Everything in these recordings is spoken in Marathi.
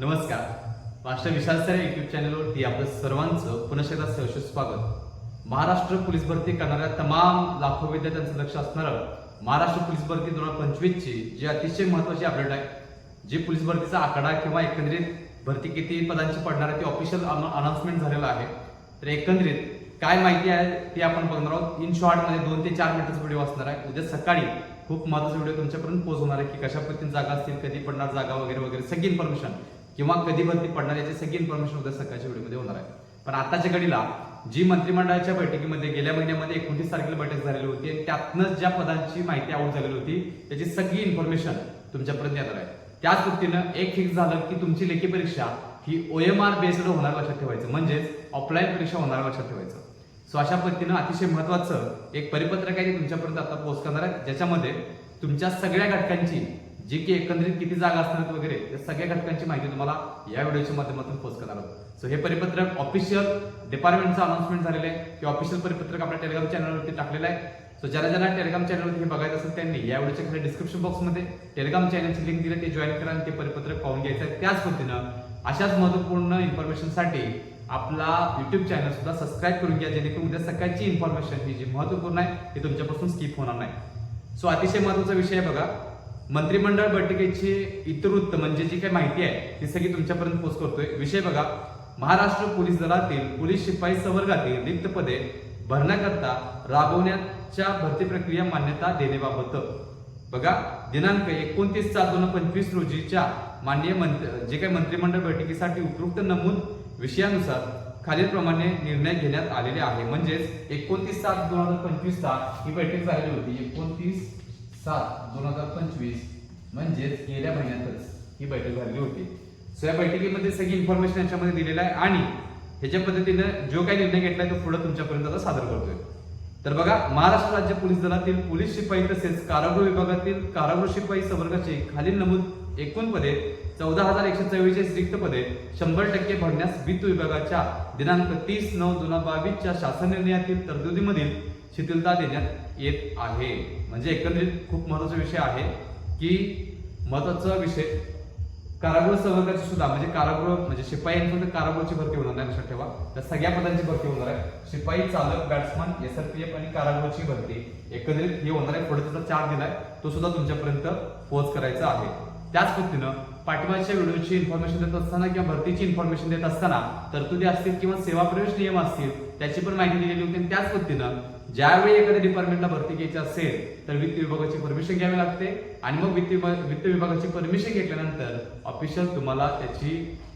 नमस्कार. मास्टर विशाल सर युट्यूब चॅनलवरती आपलं सर्वांचं पुन्हा एकदा स्वागत. महाराष्ट्र पोलीस भरती करणाऱ्या तमाम लाखो विद्यार्थ्यांचं लक्ष असणारं महाराष्ट्र पोलीस भरती दोन हजार पंचवीसची जी अतिशय महत्वाची अपडेट आहे जी पोलीस भरतीचा आकडा किंवा एकंदरीत भरती किती पदांची पडणार आहे ती ऑफिशियल अनाउन्समेंट झालेलं आहे. तर एकंदरीत काय माहिती आहे ती आपण बघणार आहोत. इन शॉर्टमध्ये दोन ते चार मिनिटाचा व्हिडिओ असणार आहे. उद्या सकाळी खूप महत्त्वाचा व्हिडिओ तुमच्यापर्यंत पोहोचवणार आहे की कशा पद्धतीने जागा असतील कधी पडणार जागा वगैरे वगैरे. सगळी इन्फॉर्मेशन किंवा कधी भरती पडणार याची सगळी इन्फॉर्मेशन उद्या सकाळच्या व्हिडिओमध्ये होणार आहे. पण आताच्या घडीला जी मंत्रिमंडळाच्या बैठकीमध्ये गेल्या महिन्यामध्ये एकोणतीस तारखेला बैठक झालेली होती आणि त्यातनंच ज्या पदांची माहिती आऊट झालेली होती त्याची सगळी इन्फॉर्मेशन तुमच्यापर्यंत येणार आहे. त्याच पद्धतीनं एक फिक्स झालं की तुमची लेखी परीक्षा ही ओएमआर बेस्ड होणार लक्षात ठेवायचं. म्हणजेच ऑफलाईन परीक्षा होणार लक्षात ठेवायचं. सो अशा पद्धतीनं अतिशय महत्वाचं एक परिपत्रक आहे ते तुमच्यापर्यंत आता पोहोच करणार आहे. ज्याच्यामध्ये तुमच्या सगळ्या घटकांची जी की एकंदरीत किती जागा असणार वगैरे त्या सगळ्या घटकांची माहिती तुम्हाला या व्हिडिओच्या माध्यमातून पोस्ट करणार आहोत. सो हे परिपत्रक ऑफिशियल डिपार्टमेंटचं अनाउन्समेंट झालेलं आहे. की ऑफिशियल परिपत्रक आपल्या टेलिग्राम चॅनलवरती टाकलेलं आहे. सो ज्याला ज्यांना टेलिग्राम चॅनलवरती हे बघायचं असेल त्यांनी या व्हिडिओच्या खाली डिस्क्रिप्शन बॉक्समध्ये टेलिग्राम चॅनलची लिंक दिली ते जॉईन करा आणि ते परिपत्रक पाहून घ्यायचं आहे. त्याच पद्धतीनं अशाच महत्त्वपूर्ण इन्फॉर्मेशनसाठी आपला युट्यूब चॅनल सुद्धा सबस्क्राईब करून घ्या जेणेकरून उद्या सकाळची इन्फॉर्मेशन ही जी महत्त्वपूर्ण आहे ती तुमच्यापासून स्किप होणार नाही. सो अतिशय महत्त्वाचा विषय आहे बघा. मंत्रिमंडळ बैठकीची इतर वृत्त म्हणजे जी काही माहिती आहे ती सगळी तुमच्यापर्यंत पोस्ट करतोय. विषय बघा महाराष्ट्र पोलीस दलातील पोलीस शिपाई संवर्गातील रिक्त पदे भरण्याकरता राबवण्याच्या भरती प्रक्रिया मान्यता देण्याबाबत. बघा दिनांक एकोणतीस सात दोन हजार पंचवीस रोजीच्या माननीय मंत्र जे काही मंत्रिमंडळ बैठकीसाठी उपयुक्त नमूद विषयानुसार खालीलप्रमाणे निर्णय घेण्यात आलेले आहे. म्हणजेच एकोणतीस सात दोन हजार पंचवीसला ही बैठक झालेली होती. एकोणतीस सात दोन हजार पंचवीस म्हणजेच गेल्या महिन्यातच ही बैठक झालेली होती. सो या बैठकीमध्ये सगळी इन्फॉर्मेशन याच्यामध्ये दिलेलं आहे आणि ह्याच्या पद्धतीनं जो काही निर्णय घेतलाय तो पुढे तुमच्यापर्यंत आता सादर करतोय. तर बघा महाराष्ट्र राज्य पोलीस दलातील पोलीस शिपाई तसेच कारागृह विभागातील कारागृह शिपाई संवर्गाचे खालील नमूद एकूण पदे चौदा हजार एकशे चव्वेचाळीस रिक्त पदे शंभर टक्के भरण्यास वित्त विभागाच्या दिनांक तीस नऊ दोन हजार बावीसच्या शासन निर्णयातील तरतुदीमधील शिथिलता देण्यात येत आहे. म्हणजे एकंदरीत खूप महत्त्वाचा विषय आहे की महत्त्वाचा विषय. कारागृह संवर्गाची सुद्धा म्हणजे कारागृह म्हणजे शिपाई फक्त कारागृहाची भरती होणार नाही लक्षात ठेवा. तर सगळ्या पदांची भरती होणार आहे. शिपाई चालक बॅट्समन एसआरपीएफ आणि कारागृहाची भरती. एकंदरीत हे होणार आहे. पुढे त्याचा चार्ट दिलाय तो सुद्धा तुमच्यापर्यंत पोहोच करायचा आहे. त्याच पद्धतीनं पाठिंबाच्या व्हिडिओची इन्फॉर्मेशन देत असताना किंवा भरतीची इन्फॉर्मेशन देत असताना तरतुदी असतील किंवा सेवा प्रवेश नियम असतील त्याची पण माहिती दिलेली होती आणि त्याच पद्धतीनं ज्यावेळी एखाद्या डिपार्टमेंटला भरती घ्यायची असेल तर वित्त विभागाची परमिशन घ्यावी लागते. आणि मग वित्त विभाग वित्त विभागाची परमिशन घेतल्यानंतर ऑफिशियल तुम्हाला त्याची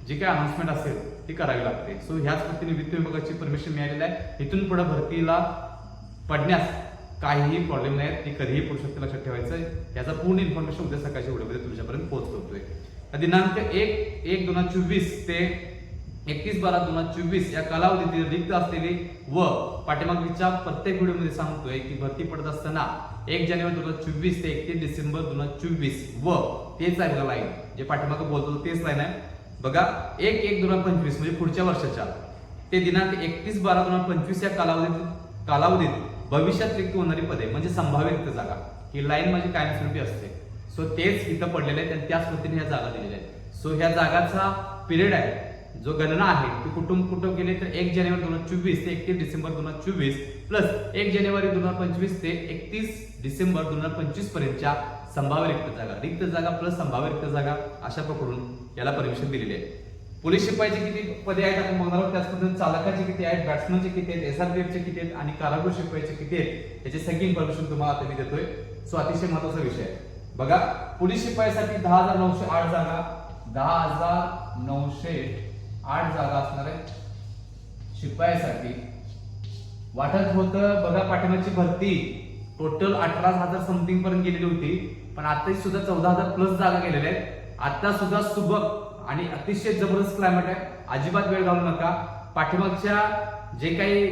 जी काही अनाउन्समेंट असेल ती करावी लागते. सो ह्याच पद्धतीने वित्त विभागाची परमिशन मिळालेली आहे. इथून पुढे भरतीला पडण्यास काहीही प्रॉब्लेम नाही. ती कधीही पडू शकते लक्षात ठेवायचं याचा पूर्ण इन्फॉर्मेशन उद्या सकाळच्या व्हिडिओमध्ये तुमच्यापर्यंत पोहोचवतोय दिनांक एक एक दोन हजार चोवीस ते एकतीस बारा दोन हजार चोवीस या कालावधीतील रिक्त असलेली व पाठीमागच्या प्रत्येक व्हिडिओमध्ये सांगतोय की भरती पडत असताना एक जानेवारी दोन हजार चोवीस ते एकतीस डिसेंबर दोन हजार चोवीस व तेच आहे लाईन जे पाठीमागं बोलतो तेच लाईन आहे. बघा एक एक दोन हजार पंचवीस म्हणजे पुढच्या वर्षाच्या. ते दिनांक एकतीस बारा दोन हजार पंचवीस या कालावधीत कालावधीत भविष्यात रिक्त होणारी पदे म्हणजे संभाव्य रिक्त जागा. ही लाईन म्हणजे कायमस्वरूपी असते. सो तेच इथं पडलेले आहेत आणि त्याच पद्धतीने ह्या जागा दिलेल्या आहेत. सो ह्या जागाचा पिरियड आहे जो गणना आहे ती कुटुंब कुठं गेले तर एक जानेवारी दोन हजार चोवीस ते एकतीस डिसेंबर दोन हजार चोवीस प्लस एक जानेवारी दोन हजार पंचवीस ते एकतीस डिसेंबर दोन हजार पंचवीस पर्यंतच्या संभाव्य रिक्त जागा. रिक्त जागा प्लस संभाव्य रिक्त जागा अशा प्रकारून याला परमिशन दिलेली आहे. पोलीस शिपाईचे किती पदे आहेत आपण बघणार आहोत त्याच पद्धतीने चालकाचे किती आहेत बॅट्समनचे किती आहेत एसआरपीएफचे किती आहेत आणि कारागृह शिपाईचे किती आहेत याची सगळी इन्फॉर्मेशन तुम्हाला आता मी देतोय. सो अतिशय महत्त्वाचा विषय आहे. बघा पोलीस शिपाईसाठी दहा हजार नऊशे आठ जागा दहा हजार नऊशे आठ जागा असणार आहे शिपायासाठी. वाटत होतं बघा पाठिंबाची भरती. टोटल अठरा हजार समथिंग पर्यंत गेलेली होती पण आता सुद्धा चौदा हजार प्लस जागा गेलेल्या आहेत. आता सुद्धा सुबक आणि अतिशय जबरदस्त क्लायमेट आहे. अजिबात वेळ घालू नका. पाठिंबाच्या जे काही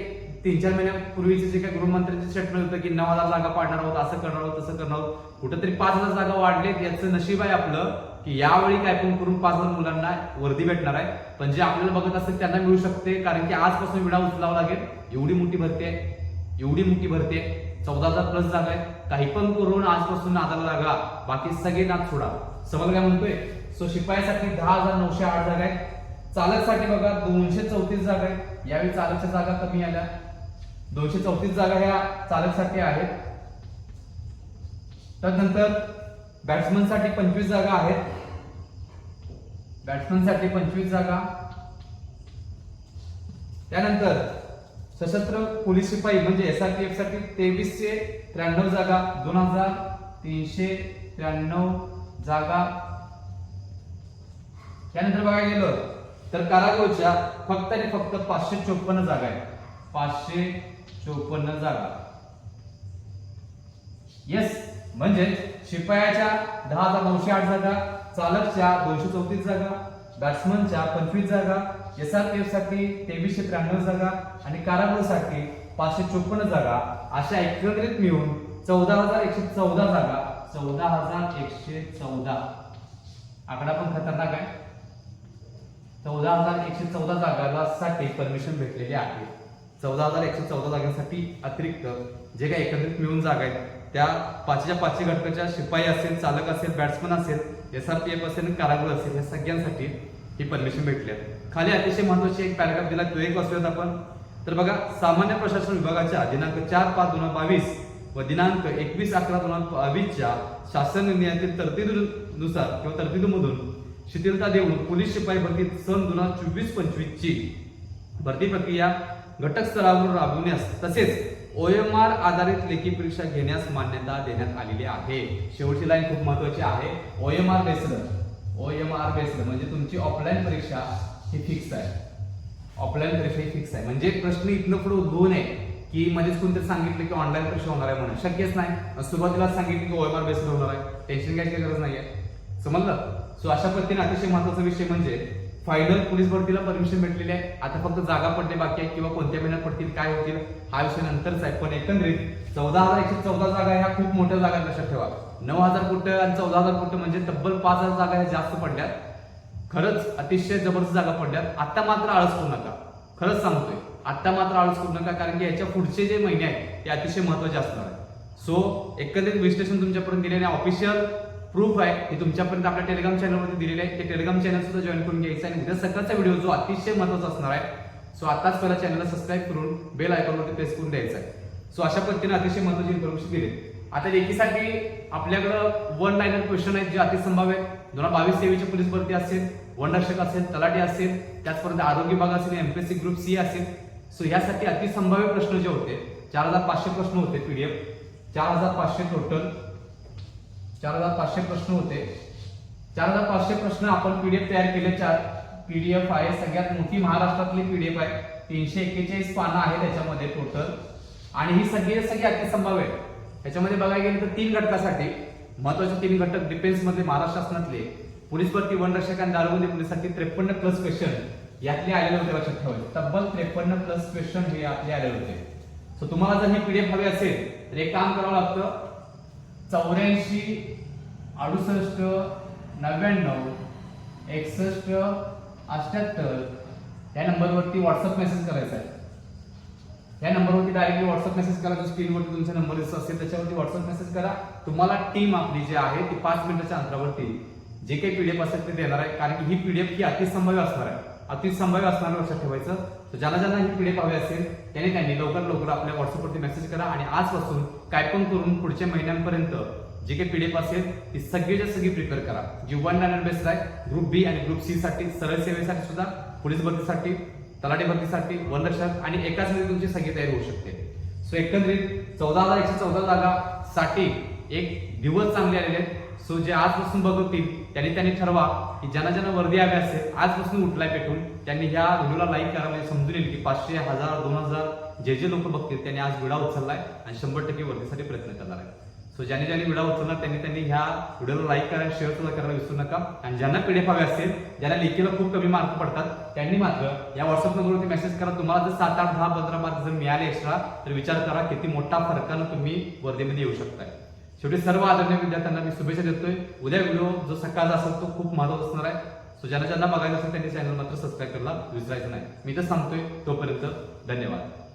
तीन चार महिन्यापूर्वीचे जे काही गृहमंत्र्यांचे स्टेटमेंट होतं की नऊ हजार जागा पाडणार आहोत असं करणार आहोत तसं करणार आहोत कुठंतरी पाच हजार जागा वाढलेत याचं नशीब आहे आपलं की यावेळी काय पण करून पाच हजार मुलांना वर्दी भेटणार आहे. पण जे आपल्याला बघत असेल त्यांना मिळू शकते कारण की आजपासून विडा उचलावा लागेल. एवढी मोठी भरती आहे एवढी मोठी भरती आहे. चौदा हजार प्लस जागा आहे. काही पण करून आजपासून नादाला लागा. बाकी सगळे नाद सोडा. समज काय म्हणतोय? सो शिपायासाठी दहा हजार नऊशे आठ जागा आहेत. चालकसाठी बघा दोनशे चौतीस जागा आहेत. यावेळी चालकच्या जागा कमी आल्या. दोनशे चौतीस जागा ह्या चालकसाठी आहेत. त्यानंतर बॅट्समनसाठी पंचवीस जागा आहेत. बॅट्समनसाठी पंचवीस जागा. त्यानंतर सशस्त्र पोलीस शिपाई म्हणजे एस आर पी एफसाठी तेवीसशे त्र्याण्णव जागा दोन हजार तीनशे त्र्याण्णव जागा. त्यानंतर बघायला गेलं तर कारागृहच्या फक्त आणि फक्त पाचशे चोपन्न जागा आहेत. पाचशे चोपन्न जागा. येस म्हणजे शिपायाच्या दहा हजार नऊशे आठ जागा चालकच्या दोनशे चौतीस जागा बॅट्समनच्या पंचवीस जागा एस आर पी एफसाठी तेवीसशे त्र्याण्णव जागा आणि कारागृहसाठी पाचशे चोपन्न जागा. अशा एकत्रित मिळून चौदा हजार एकशे चौदा जागा चौदा हजार एकशे चौदा. आकडा पण खतरनाक आहे. चौदा हजार एकशे चौदा जागाला साठी परमिशन भेटलेली आहे. चौदा हजार एकशे चौदा जागांसाठी अतिरिक्त जे काही एकत्रित मिळून जागा आहेत त्या पाचच्या पाचशे घटकाच्या शिपाई असेल चालक असेल बॅट्समन असेल एस आर पी एफ असेल कारागृह असेल या सगळ्यांसाठी ही परमिशन भेटली आहे. खाली अतिशय महत्वाची एक पॅराग्राफ दिला तो एक वाचूयात आपण. तर बघा सामान्य प्रशासन विभागाच्या दिनांक चार पाच दोन हजार बावीस व दिनांक एकवीस अकरा दोन हजार बावीसच्या शासन निर्णयातील तरतुदीनुसार किंवा तरतुदीमधून शिथिलता देऊन पोलीस शिपाई भरती सन दोन हजार चोवीस पंचवीसची भरती प्रक्रिया घटक स्तरावर ओ तसेच आर आधारित लेखी परीक्षा घेण्यास मान्यता देण्यात आलेली आहे. शेवटची लाईन खूप महत्वाची आहे. O M R based O M R based म्हणजे तुमची ऑफलाईन परीक्षा ही फिक्स आहे. ऑफलाईन परीक्षा ही फिक्स आहे. म्हणजे प्रश्न इथनं पुढे उद्भवू नये की मध्येच कोणतरी सांगितलं की ऑनलाईन परीक्षा होणार आहे म्हणून. शक्यच नाही. सुरुवातीला सांगितलं की ओ एम आर बेसड होणार आहे. टेन्शन घ्यायची गरज नाहीये. समजलं? सो अशा पद्धतीने अतिशय महत्त्वाचा विषय म्हणजे फायनल पोलीस भरतीला परमिशन भेटलेली आहे. आता फक्त जागा पडणे बाकी आहे किंवा कोणत्या महिन्यात पडतील काय होतील हा विषय नंतरच आहे. पण एकंदरीत चौदा हजार एकशे चौदा जागा ह्या खूप मोठ्या जागा लक्षात ठेवा. नऊ हजार फुट आणि चौदा हजार फुट म्हणजे तब्बल पाच हजार जागा ह्या जास्त पडल्यात. खरंच अतिशय जबरदस्त जागा पडल्यात. आता मात्र आळस करू नका. खरंच सांगतोय आता मात्र आळस करू नका कारण की याच्या पुढचे जे महिने आहेत ते अतिशय महत्त्वाचे असणार आहे. सो एकंदरीत विश्लेषण तुमच्यापर्यंत दिलेले ऑफिशियल प्रूफ आहे ते तुमच्यापर्यंत आपल्या टेलिग्राम चॅनलमध्ये दिलेले आहे. ते टेलिग्राम चॅनल सुद्धा जॉईन करून घ्यायचं आणि उद्या सकाळचा व्हिडिओ जो अतिशय महत्त्वाचा असणार आहे सो आताच पहिला चॅनलला सबस्क्राईब करून बेल आयकॉनवरती प्रेस करून द्यायचा आहे. सो अशा पद्धतीने अतिशय महत्वाची इन्फॉर्मेशन दिली. आता लेखीसाठी आपल्याकडं वन लाईनर क्वेश्चन आहेत जे अतिसंभाव्य आहेत. दोन हजार बावीस तेवीसची पोलीस भरती असेल वनरक्षक असेल तलाठी असेल त्याचपर्यंत आरोग्य विभाग असेल एमपीएससी ग्रुप सी असेल. सो यासाठी अतिसंभाव्य प्रश्न जे होते चार हजार पाचशे प्रश्न होते पीडीएफ चार हजार पाचशे टोटल चार हजार पाचशे प्रश्न होते. चार हजार पाचशे प्रश्न आपण पीडीएफ तयार केले. चार पीडीएफ आहे. सगळ्यात मोठी महाराष्ट्रातली पीडीएफ आहे. तीनशे एक्केचाळीस पानं आहे त्याच्यामध्ये टोटल आणि ही सगळी सगळी अतिसंभाव्य आहे त्याच्यामध्ये बघायला गेलं तर तीन घटकासाठी महत्त्वाचे तीन घटक डिफेन्समध्ये महाराष्ट्र शासनातले पोलीस भरती वन रक्षक आणि दारूबंदी पोलिसांसाठी त्रेपन्न प्लस क्वेश्चन यातले आलेले होते लक्षात ठेवायचे. तब्बल त्रेपन्न प्लस क्वेश्चन हे आपले आलेले होते. सो तुम्हाला जर हे पीडीएफ हवे असेल तर एक काम करावं लागतं. चौऱ्याऐंशी अडुसष्ट नव्याण्णव एकसष्ट अठ्याहत्तर या नंबरवरती व्हॉट्सअप मेसेज करायचा आहे. या नंबरवरती डायरेक्टली व्हॉट्सअप मेसेज करा जो स्क्रीनवरती तुमचा नंबर दिसत असेल त्याच्यावरती व्हॉट्सअप मेसेज करा. तुम्हाला टीम आपली जी आहे ती पाच मिनिटाच्या अंतरावरती जे काही पीडीएफ असेल ते देणार आहे कारण की ही पीडीएफ ही अतिसंभाव्य असणार आहे. अतिसंभाव्य असणार लक्षात ठेवायचं. तर ज्यांना हे ही पीडीएफ हवी असेल त्याने त्यांनी लवकर लवकर आपल्या व्हॉट्सअपवरती मेसेज करा आणि आजपासून काय पण करून पुढच्या महिन्यांपर्यंत जे काही पीडीएफ असेल ती सगळीच्या सगळी प्रिपेअर करा. जी वन लाईनर बेस्ड आहे ग्रुप बी आणि ग्रुप सी साठी सरळ सेवेसाठी सुद्धा पोलीस भरतीसाठी तलाठी भरतीसाठी वनरक्षक आणि एकाच मध्ये तुमची सगळी तयारी होऊ शकते. सो एकंदरीत चौदा हजार एकशे चौदा जागा साठी एक दिवस चांगले आलेले आहेत. सो जे आजपासून बघतील त्यांनी त्यांनी ठरवा की ज्यांना ज्यांना वर्दी हवी असेल आजपासून उठलाय पेटून त्यांनी ह्या व्हिडिओला लाईक करा म्हणजे समजून येईल की पाचशे हजार दोन हजार जे जे लोक बघतील त्यांनी आज विडा उचललाय आणि शंभर टक्के वर्दीसाठी प्रयत्न करणार आहे सो ज्यांनी ज्यांनी विडा उचलणार त्यांनी त्यांनी ह्या व्हिडिओला लाईक करा शेअर सुद्धा करायला विसरू नका. आणि ज्यांना पीडीएफ हवे असेल ज्यांना लेखीला खूप कमी मार्क पडतात त्यांनी मात्र या व्हॉट्सअप नंबरवरती मेसेज करा. तुम्हाला जर सात आठ दहा पंधरा मार्क जर मिळाले एक्स्ट्रा तर विचार करा किती मोठा फरकानं तुम्ही वर्धेमध्ये येऊ शकताय. शेवटी सर्व आदरणीय विद्यार्थ्यांना मी शुभेच्छा देतोय. उद्या व्हिडिओ जो सकाळचा असेल तो खूप महत्त्वाचा असणार आहे. सो ज्यांना ज्यांना बघायचं असेल त्यांनी चॅनल मात्र सबस्क्राईब करायला विसरायचं नाही. मी तर सांगतोय तोपर्यंत धन्यवाद.